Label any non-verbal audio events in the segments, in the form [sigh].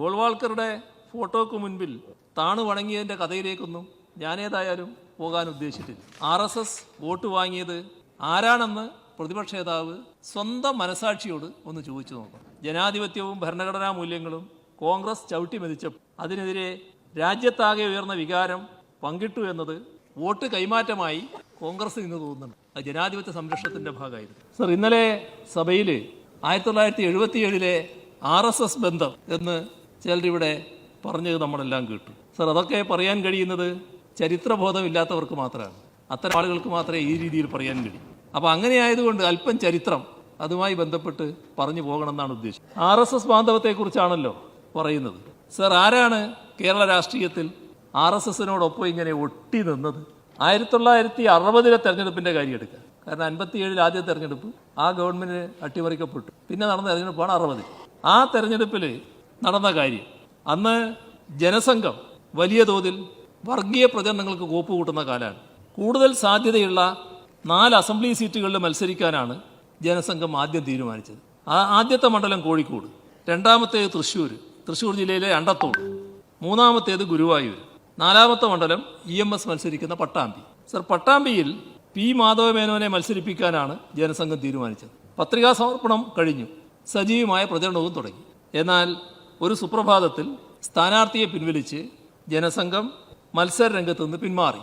ഗോൾവാൾക്കറുടെ ഫോട്ടോക്ക് മുൻപിൽ താണു വണങ്ങിയതിന്റെ കഥയിലേക്കൊന്നും ഞാനേതായാലും പോകാൻ ഉദ്ദേശിച്ചിട്ടില്ല. ആർ എസ് എസ് വോട്ട് വാങ്ങിയത് ആരാണെന്ന് പ്രതിപക്ഷ നേതാവ് സ്വന്തം മനസാക്ഷിയോട് ഒന്ന് ചോദിച്ചു നോക്കണം ജനാധിപത്യവും ഭരണഘടനാ മൂല്യങ്ങളും കോൺഗ്രസ് ചവിട്ടി അതിനെതിരെ രാജ്യത്താകെ ഉയർന്ന വികാരം പങ്കിട്ടു എന്നത് വോട്ട് കൈമാറ്റമായി കോൺഗ്രസ് ഇന്ന് തോന്നുന്നുണ്ട്. അത് ജനാധിപത്യ സംരക്ഷണത്തിന്റെ ഭാഗമായിരുന്നു. സർ ഇന്നലെ സഭയിൽ ആയിരത്തി തൊള്ളായിരത്തി എഴുപത്തിയേഴിലെ ആർ എസ് എസ് ബന്ധം എന്ന് ചിലരിവിടെ പറഞ്ഞത് നമ്മളെല്ലാം കേട്ടു. സർ അതൊക്കെ പറയാൻ കഴിയുന്നത് ചരിത്രബോധമില്ലാത്തവർക്ക് മാത്രമാണ്. അത്തരം ആളുകൾക്ക് മാത്രമേ ഈ രീതിയിൽ പറയാൻ കഴിയൂ. അപ്പോൾ അങ്ങനെ ആയതുകൊണ്ട് അല്പം ചരിത്രം അതുമായി ബന്ധപ്പെട്ട് പറഞ്ഞു പോകണമെന്നാണ് ഉദ്ദേശം. ആർ എസ് എസ് ബാന്ധവത്തെക്കുറിച്ചാണല്ലോ പറയുന്നത്. സർ ആരാണ് കേരള രാഷ്ട്രീയത്തിൽ ആർ എസ് എസിനോടൊപ്പം ഇങ്ങനെ ഒട്ടി നിന്നത്? ആയിരത്തി തൊള്ളായിരത്തി അറുപതിലെ തെരഞ്ഞെടുപ്പിന്റെ കാര്യം എടുക്കുക കാരണം അൻപത്തിയേഴിൽ ആദ്യ തെരഞ്ഞെടുപ്പ് ആ ഗവൺമെന്റ് അട്ടിമറിക്കപ്പെട്ടു. പിന്നെ നടന്ന തെരഞ്ഞെടുപ്പാണ് അറുപതിൽ. ആ തെരഞ്ഞെടുപ്പിൽ നടന്ന കാര്യം. അന്ന് ജനസംഘം വലിയ തോതിൽ വർഗീയ പ്രചരണങ്ങൾക്ക് കോപ്പ് കൂട്ടുന്ന കാലമാണ്. കൂടുതൽ സാധ്യതയുള്ള നാല് അസംബ്ലി സീറ്റുകളിൽ മത്സരിക്കാനാണ് ജനസംഘം ആദ്യം തീരുമാനിച്ചത്. ആ ആദ്യത്തെ മണ്ഡലം കോഴിക്കോട് രണ്ടാമത്തേത് തൃശ്ശൂർ തൃശ്ശൂർ ജില്ലയിലെ അണ്ടത്തോട് മൂന്നാമത്തേത് ഗുരുവായൂർ നാലാമത്തെ മണ്ഡലം ഇ എം എസ് മത്സരിക്കുന്ന പട്ടാമ്പി. സർ പട്ടാമ്പിയിൽ പി മാധവമേനോനെ മത്സരിപ്പിക്കാനാണ് ജനസംഘം തീരുമാനിച്ചത്. പത്രികാ സമർപ്പണം കഴിഞ്ഞു. സജീവമായ പ്രചരണവും തുടങ്ങി. എന്നാൽ ഒരു സുപ്രഭാതത്തിൽ സ്ഥാനാർത്ഥിയെ പിൻവലിച്ച് ജനസംഘം മത്സര രംഗത്ത് നിന്ന് പിന്മാറി.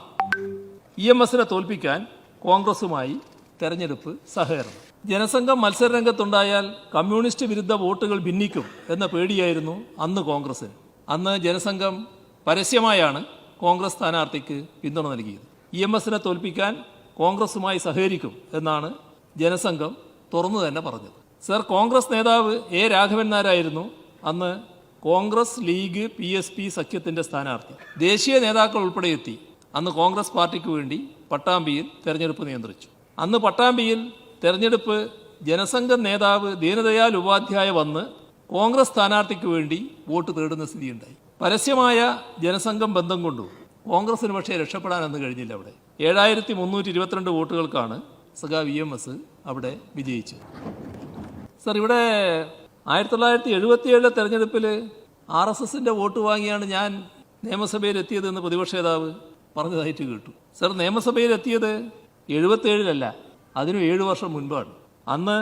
ഇ എം എസിനെ തോൽപ്പിക്കാൻ കോൺഗ്രസുമായി തെരഞ്ഞെടുപ്പ് സഹകരണം. ജനസംഘം മത്സര രംഗത്തുണ്ടായാൽ കമ്മ്യൂണിസ്റ്റ് വിരുദ്ധ വോട്ടുകൾ ഭിന്നിക്കും എന്ന പേടിയായിരുന്നു അന്ന് കോൺഗ്രസിന്. അന്ന് ജനസംഘം പരസ്യമായാണ് കോൺഗ്രസ് സ്ഥാനാർത്ഥിക്ക് പിന്തുണ നൽകിയത്. ഇ എം എസിനെ തോൽപ്പിക്കാൻ കോൺഗ്രസുമായി സഹകരിക്കും എന്നാണ് ജനസംഘം തുറന്നു തന്നെ പറഞ്ഞത്. സർ കോൺഗ്രസ് നേതാവ് എ രാഘവൻ നായരായിരുന്നു അന്ന് Congress League P S P സഖ്യത്തിന്റെ സ്ഥാനാർത്ഥി. ദേശീയ നേതാക്കൾ ഉൾപ്പെടെ എത്തി. അന്ന് കോൺഗ്രസ് പാർട്ടിക്ക് വേണ്ടി പട്ടാമ്പിയിൽ തെരഞ്ഞെടുപ്പ് നിയന്ത്രിച്ചു. അന്ന് പട്ടാമ്പിയിൽ തെരഞ്ഞെടുപ്പ് ജനസംഘ നേതാവ് ദീനദയാൽ ഉപാധ്യായ വന്ന് കോൺഗ്രസ് സ്ഥാനാർത്ഥിക്ക് വേണ്ടി വോട്ട് തേടുന്ന സ്ഥിതിയുണ്ടായി. പരസ്യമായ ജനസംഘം ബന്ധം കൊണ്ടു കോൺഗ്രസിന് പക്ഷേ രക്ഷപ്പെടാൻ അന്ന് കഴിഞ്ഞില്ല അവിടെ. ഏഴായിരത്തി മുന്നൂറ്റി ഇരുപത്തിരണ്ട് വോട്ടുകൾക്കാണ് സഖാ വി എം എസ് അവിടെ വിജയിച്ചത്. സർ ഇവിടെ ആയിരത്തി തൊള്ളായിരത്തി എഴുപത്തിയേഴിലെ തെരഞ്ഞെടുപ്പിൽ ആർ എസ് എസിന്റെ വോട്ട് വാങ്ങിയാണ് ഞാൻ നിയമസഭയിൽ എത്തിയതെന്ന് പ്രതിപക്ഷ നേതാവ് പറഞ്ഞതായിട്ട് കേട്ടു. സർ നിയമസഭയിൽ എത്തിയത് എഴുപത്തിയേഴിലല്ല അതിനും ഏഴു വർഷം മുൻപാണ്. അന്ന്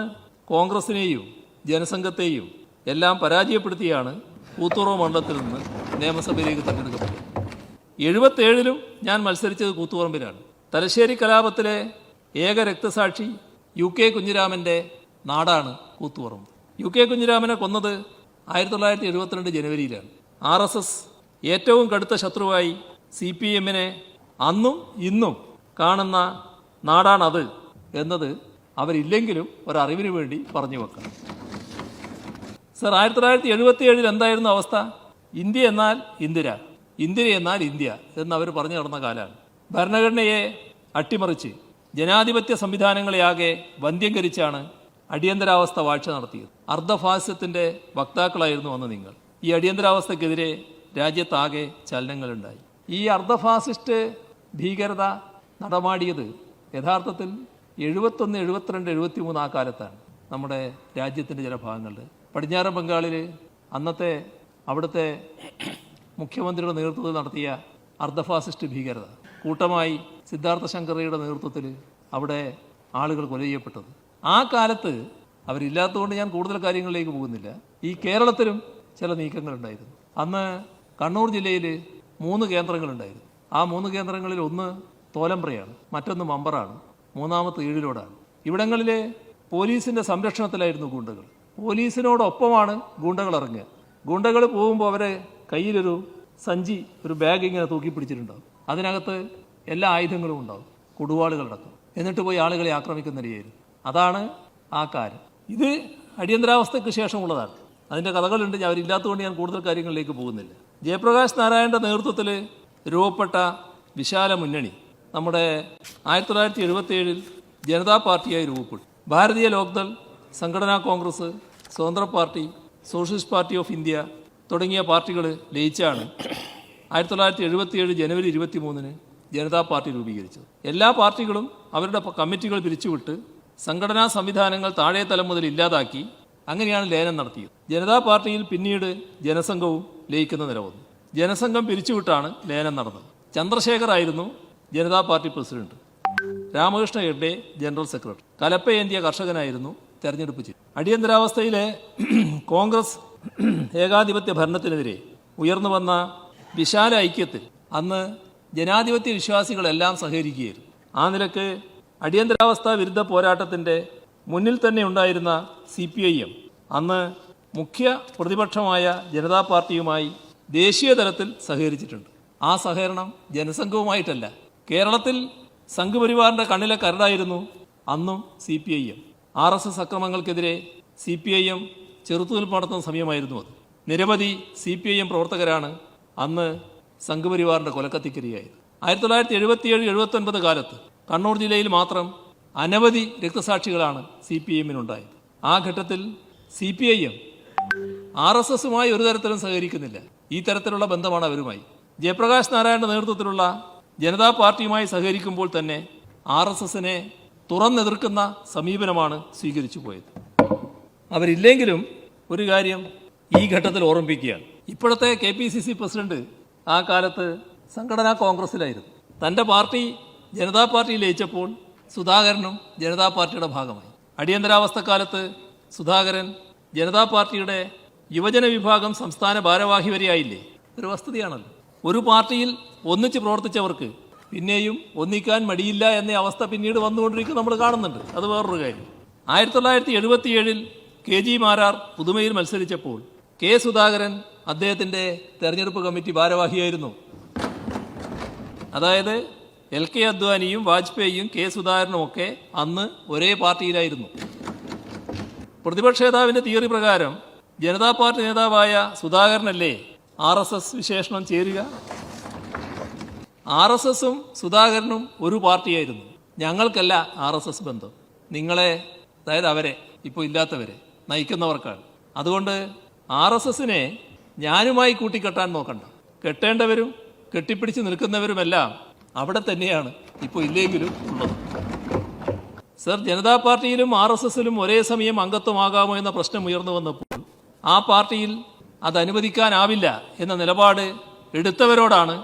കോൺഗ്രസിനെയും ജനസംഘത്തെയും എല്ലാം പരാജയപ്പെടുത്തിയാണ് കൂത്തുറവ് മണ്ഡലത്തിൽ നിന്ന് നിയമസഭയിലേക്ക് തെരഞ്ഞെടുക്കപ്പെട്ടത്. എഴുപത്തേഴിലും ഞാൻ മത്സരിച്ചത് കൂത്തുപറമ്പിലാണ്. തലശ്ശേരി കലാപത്തിലെ ഏക രക്തസാക്ഷി യു കെ കുഞ്ഞിരാമന്റെ നാടാണ് കൂത്തുപറമ്പ്. യു കെ കുഞ്ഞിരാമനെ കൊന്നത് ആയിരത്തി തൊള്ളായിരത്തി എഴുപത്തിരണ്ട് ജനുവരിയിലാണ്. ആർ എസ് എസ് ഏറ്റവും കടുത്ത ശത്രുവായി സി പി എമ്മിനെ അന്നും ഇന്നും കാണുന്ന നാടാണത് എന്നത് അവരില്ലെങ്കിലും ഒരറിവിന് വേണ്ടി പറഞ്ഞു വെക്കണം. സർ ആയിരത്തി തൊള്ളായിരത്തി എഴുപത്തി ഏഴിൽ എന്തായിരുന്നു അവസ്ഥ? ഇന്ത്യ എന്നാൽ ഇന്ദിര ഇന്ദിര എന്നാൽ ഇന്ത്യ എന്ന് അവർ പറഞ്ഞു നടന്ന കാലമാണ്. ഭരണഘടനയെ അട്ടിമറിച്ച് ജനാധിപത്യ സംവിധാനങ്ങളെയാകെ വന്ധ്യംകരിച്ചാണ് അടിയന്തരാവസ്ഥ വാഴ്ച നടത്തിയത്. അർദ്ധഫാസ്യത്തിന്റെ വക്താക്കളായിരുന്നു അന്ന് നിങ്ങൾ. ഈ അടിയന്തരാവസ്ഥക്കെതിരെ രാജ്യത്താകെ ചലനങ്ങളുണ്ടായി. ഈ അർദ്ധഫാസിസ്റ്റ് ഭീകരത നടമാടിയത് യഥാർത്ഥത്തിൽ എഴുപത്തൊന്ന് എഴുപത്തിരണ്ട് എഴുപത്തി മൂന്ന് ആ കാലത്താണ് നമ്മുടെ രാജ്യത്തിന്റെ ചില ഭാഗങ്ങളിൽ പടിഞ്ഞാറൻ ബംഗാളിൽ അന്നത്തെ അവിടുത്തെ മുഖ്യമന്ത്രിയുടെ നേതൃത്വത്തിൽ നടത്തിയ അർദ്ധഫാസിസ്റ്റ് ഭീകരത. കൂട്ടമായി സിദ്ധാർത്ഥ ശങ്കറിയുടെ നേതൃത്വത്തിൽ അവിടെ ആളുകൾ കൊല ചെയ്യപ്പെട്ടത് ആ കാലത്ത് അവരില്ലാത്തതുകൊണ്ട് ഞാൻ കൂടുതൽ കാര്യങ്ങളിലേക്ക് പോകുന്നില്ല. ഈ കേരളത്തിലും ചില നീക്കങ്ങളുണ്ടായിരുന്നു. അന്ന് കണ്ണൂർ ജില്ലയിൽ മൂന്ന് കേന്ദ്രങ്ങളുണ്ടായിരുന്നു. ആ മൂന്ന് കേന്ദ്രങ്ങളിൽ ഒന്ന് തോലമ്പ്രയാണ് മറ്റൊന്ന് മമ്പറാണ് മൂന്നാമത്തെ ഈഴിലോടാണ്. ഇവിടങ്ങളിലെ പോലീസിന്റെ സംരക്ഷണത്തിലായിരുന്നു ഗുണ്ടകൾ. പോലീസിനോടൊപ്പമാണ് ഗുണ്ടകൾ ഇറങ്ങുക. ഗുണ്ടകൾ പോകുമ്പോൾ അവരെ കയ്യിലൊരു സഞ്ചി ഒരു ബാഗ് ഇങ്ങനെ തൂക്കി പിടിച്ചിട്ടുണ്ടാവും. അതിനകത്ത് എല്ലാ ആയുധങ്ങളും ഉണ്ടാവും. കൊടുവാളുകളടക്കം. എന്നിട്ട് പോയി ആളുകളെ ആക്രമിക്കുന്ന രീതിയായിരുന്നു അതാണ് ആ കാര്യം. ഇത് അടിയന്തരാവസ്ഥയ്ക്ക് ശേഷമുള്ളതാണ്. അതിന്റെ കഥകളുണ്ട്. ഞാൻ അവരില്ലാത്തതുകൊണ്ട് ഞാൻ കൂടുതൽ കാര്യങ്ങളിലേക്ക് പോകുന്നില്ല. ജയപ്രകാശ് നാരായണന്റെ നേതൃത്വത്തിൽ രൂപപ്പെട്ട വിശാല മുന്നണി നമ്മുടെ ആയിരത്തി തൊള്ളായിരത്തി എഴുപത്തി ഏഴിൽ ജനതാ പാർട്ടിയായി രൂപപ്പെട്ടു. ഭാരതീയ Lokdal Sanghatana Congress Swatantra Party Socialist Party of India തുടങ്ങിയ പാർട്ടികൾ ലയിച്ചാണ് ആയിരത്തി തൊള്ളായിരത്തി എഴുപത്തിയേഴ് ജനുവരി ഇരുപത്തി മൂന്നിന് ജനതാ പാർട്ടി രൂപീകരിച്ചത്. എല്ലാ പാർട്ടികളും അവരുടെ കമ്മിറ്റികൾ പിരിച്ചുവിട്ട് സംഘടനാ സംവിധാനങ്ങൾ താഴെ തലം മുതൽ ഇല്ലാതാക്കി അങ്ങനെയാണ് ലയനം നടത്തിയത്. ജനതാ പാർട്ടിയിൽ പിന്നീട് ജനസംഘവും ലയിക്കുന്ന നിലവന്നു. ജനസംഘം പിരിച്ചുവിട്ടാണ് ലയനം നടന്നത്. ചന്ദ്രശേഖർ ആയിരുന്നു Janata Party president. Ramakrishna Hegde general secretary. കലപ്പയേന്തിയ കർഷകനായിരുന്നു തെരഞ്ഞെടുപ്പ് ചെയ്തു അടിയന്തരാവസ്ഥയിലെ [clears throat] കോൺഗ്രസ് [clears throat] ഏകാധിപത്യ ഭരണത്തിനെതിരെ ഉയർന്നു വന്ന വിശാല ഐക്യത്തിൽ അന്ന് ജനാധിപത്യ വിശ്വാസികളെല്ലാം സഹകരിക്കുകയായിരുന്നു. ആ നിലയ്ക്ക് അടിയന്തരാവസ്ഥ വിരുദ്ധ പോരാട്ടത്തിന്റെ മുന്നിൽ തന്നെ ഉണ്ടായിരുന്ന സി പി ഐ എം അന്ന് മുഖ്യ പ്രതിപക്ഷമായ ജനതാ പാർട്ടിയുമായി ദേശീയ തലത്തിൽ സഹകരിച്ചിട്ടുണ്ട്. ആ സഹകരണം ജനസംഘവുമായിട്ടല്ല കേരളത്തിൽ സംഘപരിവാറിന്റെ കണ്ണിലെ കരടായിരുന്നു അന്നും C P I M. R S S അക്രമങ്ങൾക്കെതിരെ C P I M ചെറുത്തുനിൽപ്പ് നടത്തുന്ന സമയമായിരുന്നു അത്. നിരവധി സി പി ഐ എം പ്രവർത്തകരാണ് അന്ന് സംഘപരിവാറിന്റെ കൊലക്കത്തിക്കരിയായത് ആയിരത്തി തൊള്ളായിരത്തി എഴുപത്തിയേഴ് എഴുപത്തി ഒൻപത് കാലത്ത് കണ്ണൂർ ജില്ലയിൽ മാത്രം അനവധി രക്തസാക്ഷികളാണ് സി പി എമ്മിനുണ്ടായത്. ആ ഘട്ടത്തിൽ C P I M R S എസുമായി ഒരു തരത്തിലും സഹകരിക്കുന്നില്ല. ഈ തരത്തിലുള്ള ബന്ധമാണ് അവരുമായി. ജയപ്രകാശ് നാരായണന്റെ നേതൃത്വത്തിലുള്ള ജനതാ പാർട്ടിയുമായി സഹകരിക്കുമ്പോൾ തന്നെ ആർ എസ് എസിനെ തുറന്നെതിർക്കുന്ന സമീപനമാണ് സ്വീകരിച്ചു പോയത് അവരില്ലെങ്കിലും ഒരു കാര്യം ഈ ഘട്ടത്തിൽ ഓർമ്മിപ്പിക്കുകയാണ്. ഇപ്പോഴത്തെ K P C C president ആ കാലത്ത് സംഘടനാ കോൺഗ്രസിലായിരുന്നു. തന്റെ പാർട്ടി ജനതാ പാർട്ടിയിൽ ലയിച്ചപ്പോൾ സുധാകരനും ജനതാ പാർട്ടിയുടെ ഭാഗമായി. അടിയന്തരാവസ്ഥ കാലത്ത് സുധാകരൻ ജനതാ പാർട്ടിയുടെ യുവജന വിഭാഗം സംസ്ഥാന ഭാരവാഹി വരെയായില്ലേ? ഒരു വസ്തുതയാണല്ലോ. ഒരു പാർട്ടിയിൽ ഒന്നിച്ച് പ്രവർത്തിച്ചവർക്ക് പിന്നെയും ഒന്നിക്കാൻ മടിയില്ല എന്ന അവസ്ഥ പിന്നീട് വന്നുകൊണ്ടിരിക്കും നമ്മൾ കാണുന്നുണ്ട്. അത് വേറൊരു കാര്യം. ആയിരത്തി തൊള്ളായിരത്തി എഴുപത്തിയേഴിൽ കെ ജി മാരാർ പുതുമയിൽ മത്സരിച്ചപ്പോൾ കെ സുധാകരൻ അദ്ദേഹത്തിന്റെ തെരഞ്ഞെടുപ്പ് കമ്മിറ്റി ഭാരവാഹിയായിരുന്നു. അതായത് എൽ കെ അദ്വാനിയും വാജ്പേയിയും കെ സുധാകരനും ഒക്കെ അന്ന് ഒരേ പാർട്ടിയിലായിരുന്നു. പ്രതിപക്ഷ നേതാവിന്റെ തിയറി പ്രകാരം ജനതാ പാർട്ടി നേതാവായ സുധാകരനല്ലേ ആർ എസ് എസ് വിശേഷണം ചേരുക? ആർ എസ് എസും സുധാകരനും ഒരു പാർട്ടിയായിരുന്നു. ഞങ്ങൾക്കല്ല ആർ എസ് എസ് ബന്ധം. നിങ്ങളെ അതായത് അവരെ ഇപ്പോൾ ഇല്ലാത്തവരെ നയിക്കുന്നവർക്കാണ്. അതുകൊണ്ട് ആർ എസ് എസിനെ ഞാനുമായി കൂട്ടിക്കെട്ടാൻ നോക്കണ്ട. കെട്ടേണ്ടവരും കെട്ടിപ്പിടിച്ച് നിൽക്കുന്നവരുമെല്ലാം അവിടെ തന്നെയാണ് ഇപ്പോൾ ഇല്ലെങ്കിലും ഉള്ളത്. സർ ജനതാ പാർട്ടിയിലും ആർ എസ് എസിലും ഒരേ സമയം അംഗത്വമാകാമോ എന്ന പ്രശ്നം ഉയർന്നു വന്നപ്പോൾ ആ പാർട്ടിയിൽ അത് അനുവദിക്കാനാവില്ല എന്ന നിലപാട് എടുത്തവരോടാണ്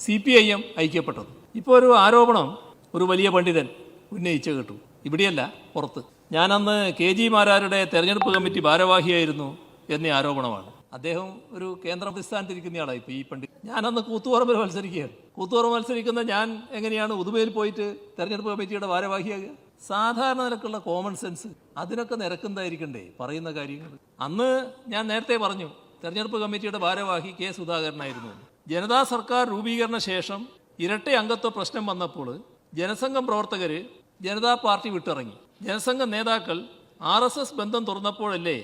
സി പി ഐ എം ഐക്യപ്പെട്ടത്. ഇപ്പോൾ ഒരു ആരോപണം ഒരു വലിയ പണ്ഡിതൻ ഉന്നയിച്ച കേട്ടു. ഇവിടെയല്ല പുറത്ത്. ഞാനന്ന് കെ ജി മാരാരുടെ തെരഞ്ഞെടുപ്പ് കമ്മിറ്റി ഭാരവാഹിയായിരുന്നു എന്ന ആരോപണമാണ്. അദ്ദേഹം ഒരു കേന്ദ്ര പ്രതിസ്ഥാനത്തിരിക്കുന്നയാളാണ് ഇപ്പോൾ ഈ പണ്ഡിറ്റ്. ഞാനന്ന് കൂത്തുപറമ്പിൽ മത്സരിക്കുകയാണ് കൂത്തുപറമ്പ് മത്സരിക്കുന്ന ഞാൻ എങ്ങനെയാണ് ഉദുമയിൽ പോയിട്ട് തെരഞ്ഞെടുപ്പ് കമ്മിറ്റിയുടെ ഭാരവാഹിയാകുക? സാധാരണ നിലക്കുള്ള കോമൺ സെൻസ് അതിനൊക്കെ നിരക്കുന്നതായിരിക്കണ്ടേ പറയുന്ന കാര്യങ്ങൾ. അന്ന് ഞാൻ നേരത്തെ പറഞ്ഞു തെരഞ്ഞെടുപ്പ് കമ്മിറ്റിയുടെ ഭാരവാഹി കെ സുധാകരനായിരുന്നു. ജനതാ സർക്കാർ രൂപീകരണ ശേഷം ഇരട്ട അംഗത്വ പ്രശ്നം വന്നപ്പോൾ ജനസംഘം പ്രവർത്തകര് ജനതാ പാർട്ടി വിട്ടിറങ്ങി. ജനസംഘം നേതാക്കൾ ആർ ബന്ധം തുറന്നപ്പോഴല്ലേ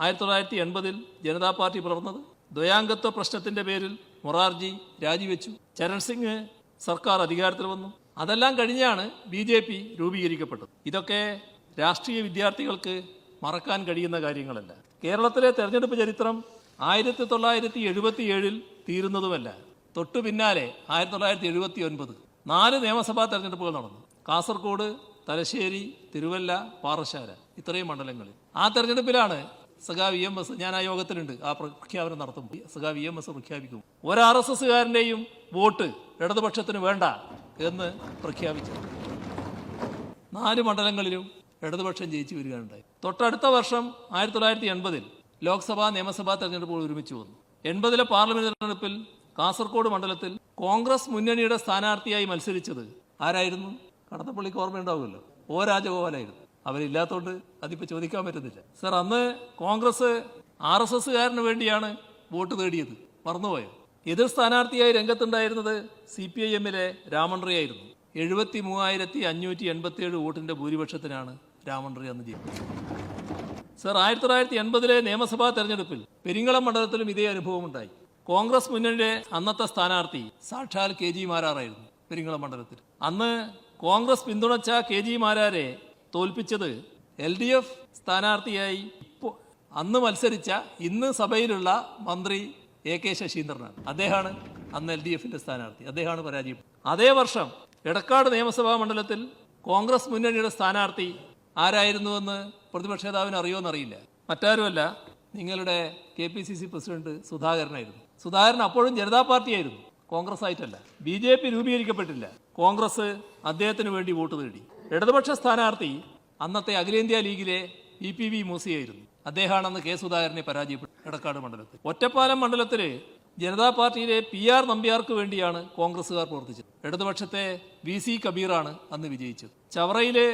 ആയിരത്തി തൊള്ളായിരത്തി എൺപതിൽ ജനതാ പാർട്ടി പിളർന്നത് ദ്വയാംഗത്വ പ്രശ്നത്തിന്റെ പേരിൽ മൊറാർജി രാജിവെച്ചു. ചരൺ സിംഗ് സർക്കാർ അധികാരത്തിൽ വന്നു. അതെല്ലാം കഴിഞ്ഞാണ് ബി ജെ പി രൂപീകരിക്കപ്പെട്ടത്. ഇതൊക്കെ രാഷ്ട്രീയ വിദ്യാർത്ഥികൾക്ക് മറക്കാൻ കഴിയുന്ന കാര്യങ്ങളല്ല. കേരളത്തിലെ തെരഞ്ഞെടുപ്പ് ചരിത്രം ആയിരത്തി തൊള്ളായിരത്തി എഴുപത്തി ഏഴിൽ തീരുന്നതുമല്ല. തൊട്ടു പിന്നാലെ ആയിരത്തി തൊള്ളായിരത്തി എഴുപത്തി ഒൻപത് നാല് നിയമസഭാ തെരഞ്ഞെടുപ്പുകൾ നടന്നു. കാസർഗോഡ് തലശ്ശേരി തിരുവല്ല പാറശാല ഇത്രയും മണ്ഡലങ്ങളിൽ. ആ തെരഞ്ഞെടുപ്പിലാണ് സഖാ വി എം എസ് ഞാൻ ആ യോഗത്തിലുണ്ട്. ആ പ്രഖ്യാപനം നടത്തുമ്പോൾ സഖാ വി എം എസ് പ്രഖ്യാപിക്കും ഒരു ആർ എസ് എസ്സുകാരന്റെയും വോട്ട് ഇടതുപക്ഷത്തിന് വേണ്ട എന്ന് പ്രഖ്യാപിച്ചു. നാല് മണ്ഡലങ്ങളിലും ഇടതുപക്ഷം ജയിച്ചു വരികയുണ്ടായി. തൊട്ടടുത്ത വർഷം ആയിരത്തി തൊള്ളായിരത്തി എൺപതിൽ ലോക്സഭാ നിയമസഭാ തെരഞ്ഞെടുപ്പുകൾ ഒരുമിച്ച് വന്നു. എൺപതിലെ പാർലമെന്റ് തെരഞ്ഞെടുപ്പിൽ കാസർഗോഡ് മണ്ഡലത്തിൽ കോൺഗ്രസ് മുന്നണിയുടെ സ്ഥാനാർത്ഥിയായി മത്സരിച്ചത് ആരായിരുന്നു? കടത്തപ്പള്ളിക്ക് ഓർമ്മയുണ്ടാവുമല്ലോ. ഓ രാജഗോപാലായിരുന്നു. അവരില്ലാത്തതുകൊണ്ട് അതിപ്പോൾ ചോദിക്കാൻ പറ്റുന്നില്ല. സാർ അന്ന് കോൺഗ്രസ് ആർ എസ് എസ്സുകാരന് വേണ്ടിയാണ് വോട്ട് തേടിയത്. മറന്നുപോയോ? എതിർ സ്ഥാനാർത്ഥിയായി രംഗത്തുണ്ടായിരുന്നത് സി പി ഐ എമ്മിലെ രാമൺറിയായിരുന്നു എഴുപത്തി മൂവായിരത്തി അഞ്ഞൂറ്റി എൺപത്തി ഏഴ് വോട്ടിന്റെ ഭൂരിപക്ഷത്തിനാണ് രാമൺറി അന്ന് ജയിച്ചത് സർ ആയിരത്തി തൊള്ളായിരത്തി എൺപതിലെ നിയമസഭാ തെരഞ്ഞെടുപ്പിൽ പെരിങ്ങളം മണ്ഡലത്തിലും ഇതേ അനുഭവം ഉണ്ടായി കോൺഗ്രസ് മുന്നണിയുടെ അന്നത്തെ സ്ഥാനാർത്ഥി സാക്ഷാൽ കെ ജി മാരാറായിരുന്നു പെരിങ്ങളം മണ്ഡലത്തിൽ. അന്ന് കോൺഗ്രസ് പിന്തുണച്ച കെ ജി മാരാരെ തോൽപ്പിച്ചത് എൽ ഡി എഫ് സ്ഥാനാർത്ഥിയായി ഇപ്പോൾ അന്ന് മത്സരിച്ച ഇന്ന് സഭയിലുള്ള മന്ത്രി എ കെ ശശീന്ദ്രനാണ്. അദ്ദേഹമാണ് അന്ന് എൽ ഡി എഫിന്റെ സ്ഥാനാർത്ഥി. അദ്ദേഹമാണ് പരാജയം. അതേ വർഷം എടക്കാട് നിയമസഭാ മണ്ഡലത്തിൽ കോൺഗ്രസ് മുന്നണിയുടെ സ്ഥാനാർത്ഥി ആരായിരുന്നുവെന്ന് പ്രതിപക്ഷ നേതാവിന് അറിയുമെന്നറിയില്ല മറ്റാരുമല്ല നിങ്ങളുടെ K P C C president സുധാകരനായിരുന്നു. സുധാകരൻ അപ്പോഴും ജനതാ പാർട്ടിയായിരുന്നു. കോൺഗ്രസ് ആയിട്ടല്ല ബി ജെ പി രൂപീകരിക്കപ്പെട്ടില്ല. കോൺഗ്രസ് അദ്ദേഹത്തിന് വേണ്ടി വോട്ട് നേടി. ഇടതുപക്ഷ സ്ഥാനാർത്ഥി അന്നത്തെ അഖിലേന്ത്യാ ലീഗിലെ ഇ പി വി മൂസിയായിരുന്നു. അദ്ദേഹമാണ് അന്ന് കെ സുധാകരനെ പരാജയപ്പെട്ടു എടക്കാട് മണ്ഡലത്തിൽ. ഒറ്റപ്പാലം മണ്ഡലത്തിൽ ജനതാ പാർട്ടിയിലെ പി ആർ നമ്പ്യാർക്ക് വേണ്ടിയാണ് കോൺഗ്രസുകാർ പ്രവർത്തിച്ചത്. ഇടതുപക്ഷത്തെ വി സി കബീറാണ് അന്ന് വിജയിച്ചത്. ചവറയിലെ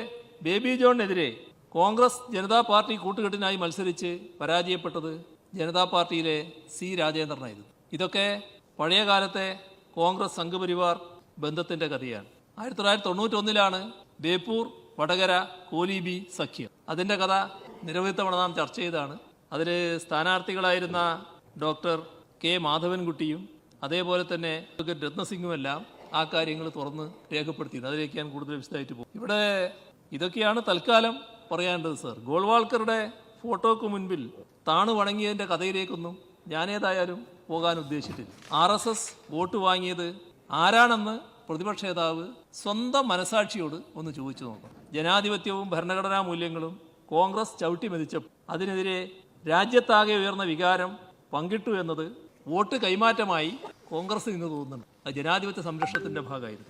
ബേബി ജോണിനെതിരെ കോൺഗ്രസ് ജനതാ പാർട്ടി കൂട്ടുകെട്ടിനായി മത്സരിച്ച് പരാജയപ്പെട്ടത് ജനതാ പാർട്ടിയിലെ സി രാജേന്ദ്രനായിരുന്നു. ഇതൊക്കെ പഴയ കാലത്തെ കോൺഗ്രസ് സംഘപരിവാർ ബന്ധത്തിന്റെ കഥയാണ്. ആയിരത്തി തൊള്ളായിരത്തി തൊണ്ണൂറ്റൊന്നിലാണ് ബേപ്പൂർ വടകര കോലിബി സഖ്യം. അതിന്റെ കഥ നിരവധി തവണ നാം ചർച്ച ചെയ്താണ് അതിൽ സ്ഥാനാർത്ഥികളായിരുന്ന ഡോക്ടർ കെ മാധവൻകുട്ടിയും അതേപോലെ തന്നെ രത്നസിംഗുമെല്ലാം ആ കാര്യങ്ങൾ തുറന്ന് രേഖപ്പെടുത്തിയത്. അതിലേക്ക് ഞാൻ കൂടുതൽ വിശദമായിട്ട് പോകും. ഇവിടെ ഇതൊക്കെയാണ് തൽക്കാലം പറയേണ്ടത് സർ. ഗോൾവാൾക്കറുടെ ഫോട്ടോക്ക് മുൻപിൽ താണു വണങ്ങിയതിന്റെ കഥയിലേക്കൊന്നും ഞാനേതായാലും പോകാൻ ഉദ്ദേശിച്ചിട്ടില്ല. ആർ എസ് എസ് വോട്ട് വാങ്ങിയത് ആരാണെന്ന് പ്രതിപക്ഷ നേതാവ് സ്വന്തം മനസാക്ഷിയോട് ഒന്ന് ചോദിച്ചു നോക്കും. ജനാധിപത്യവും ഭരണഘടനാ മൂല്യങ്ങളും കോൺഗ്രസ് ചവിട്ടി മെതിച്ചപ്പോൾ അതിനെതിരെ രാജ്യത്താകെ ഉയർന്ന വികാരം പങ്കിട്ടു എന്നത് വോട്ട് കൈമാറ്റമായി കോൺഗ്രസ് ഇന്ന് തോന്നുന്നുണ്ട്. അത് ജനാധിപത്യ സംരക്ഷണത്തിന്റെ ഭാഗമായിരുന്നു.